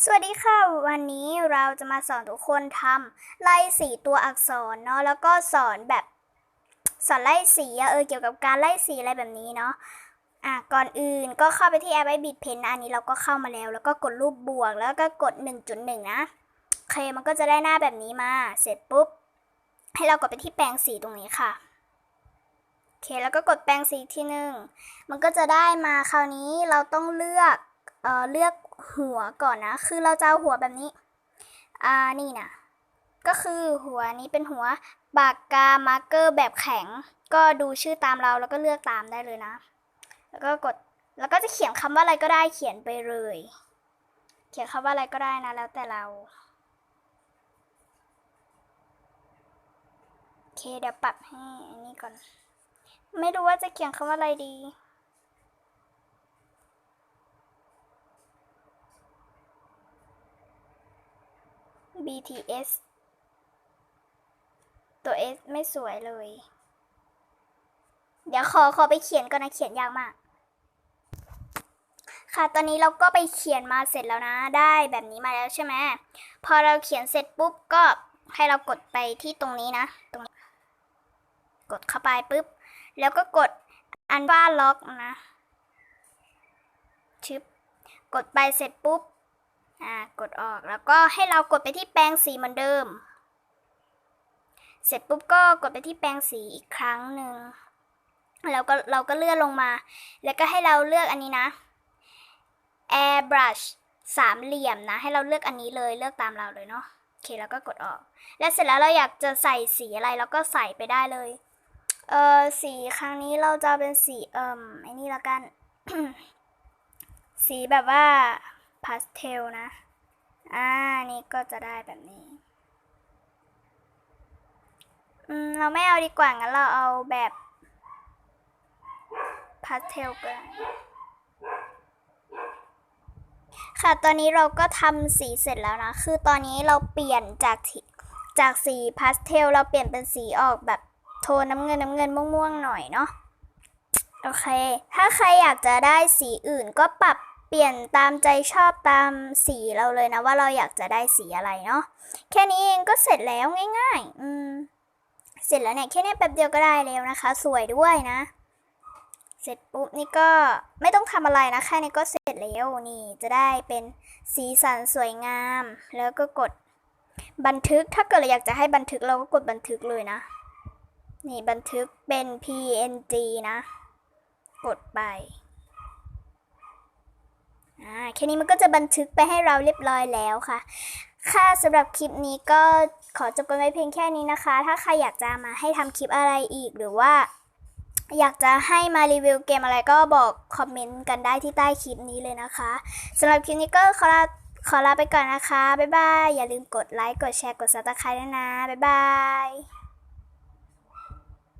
สวัสดีค่ะ วันนี้เราจะมาสอนทุกคนทำไล่สีตัวอักษรเนาะแล้วก็สอนแบบสอนไล่สีเออเกี่ยวกับการไล่สีอะไรแบบนี้เนาะอะก่อนอื่นก็เข้าไปที่แอปไอบิดเพนอันนี้เราก็เข้ามาแล้ว แล้วก็กดรูปบวกแล้วก็กด 1.1 นะโอเคมันก็จะได้หน้าแบบนี้มา เสร็จปุ๊บ ให้เรากดไปที่แปรงสีตรงนี้ค่ะโอเคแล้วก็กดแปรงสีที่หนึ่งมันก็จะได้มาคราวนี้เราต้องเลือกเออเลือก หัวก่อนนะ คือเราจะเอาหัวแบบนี้ อ่า นี่นะ ก็คือหัวนี้เป็นหัวปากกามาร์กเกอร์แบบแข็ง ก็ดูชื่อตามเราแล้วก็เลือกตามได้เลยนะ แล้วก็กด แล้วก็จะเขียนคำว่าอะไรก็ได้เขียนไปเลย เขียนคำว่าอะไรก็ได้นะ แล้วแต่เราโอเคเดี๋ยวปรับให้อันนี้ก่อน ไม่รู้ว่าจะเขียนคำว่าอะไรดี BTS ตัว S ไม่สวยเลย เดี๋ยวขอขอไปเขียนก่อนนะ เขียนยากมาก ค่ะ ตอนนี้เราก็ไปเขียนมาเสร็จแล้วนะ ได้แบบนี้มาแล้วใช่ไหม พอเราเขียนเสร็จปุ๊บก็ให้เรากดไปที่ตรงนี้นะ ตรงกดเข้าไปปุ๊บ แล้วก็กดอันว่าล็อกนะชึบกดไปเสร็จปุ๊บ อ่ากดออกแล้วก็ให้เรากดไปที่แปรงสีเหมือนเดิม เสร็จปุ๊บก็กดไปที่แปรงสีอีกครั้งหนึ่งแล้วก็เราก็เลื่อนลงมา แล้วก็ให้เราเลือกอันนี้นะ airbrush สามเหลี่ยมนะ ให้เราเลือกอันนี้เลยเลือกตามเราเลยเนาะโอเคแล้วก็กดออก แล้วเสร็จแล้วเราอยากจะใส่สีอะไรเราก็ใส่ไปได้เลย เออสีครั้งนี้เราจะเป็นสีเอ่มไอ้นี่ละกัน สีแบบว่า พาสเทลนะ อ่า นี่ก็จะได้แบบนี้ อืม เราไม่เอาดีกว่า งั้นเราเอาแบบพาสเทลกัน ค่ะ ตอนนี้เราก็ทำสีเสร็จแล้วนะ คือตอนนี้เราเปลี่ยนจากจากสีพาสเทล เราเปลี่ยนเป็นสีออกแบบโทนน้ำเงินน้ำเงินม่วงๆหน่อยเนาะ โอเค ถ้าใครอยากจะได้สีอื่นก็ปรับ เปลี่ยนตามใจชอบตามสีเราเลยนะ ว่าเราอยากจะได้สีอะไรเนาะแค่นี้เองก็เสร็จแล้วง่าย ๆ อืมเสร็จแล้วเนี่ยแค่นี้แป๊บเดียวก็ได้แล้วนะคะ สวยด้วยนะ เสร็จปุ๊บนี่ก็ไม่ต้องทำอะไรนะแค่นี้ก็เสร็จแล้วนี่จะได้เป็นสีสันสวยงาม แล้วก็กดบันทึกถ้าเกิดเราอยากจะให้บันทึกเราก็กดบันทึกเลยนะ นี่บันทึกเป็น PNG นะ กดไป อ่าแค่นี้มันก็จะบันทึกไปให้เราเรียบร้อยแล้วค่ะ ค่ะสำหรับคลิปนี้ก็ขอจบกันไว้เพียงแค่นี้นะคะ ถ้าใครอยากจะมาให้ทำคลิปอะไรอีกหรือว่า อยากจะให้มารีวิวเกมอะไรก็บอกคอมเมนต์กันได้ที่ใต้คลิปนี้เลยนะคะสำหรับคลิปนี้ก็ขอลาขอลาไปก่อนนะคะ บ๊ายบาย อย่าลืมกดไลค์ กดแชร์ กดซับสไครต์ด้วยนะ บ๊ายบาย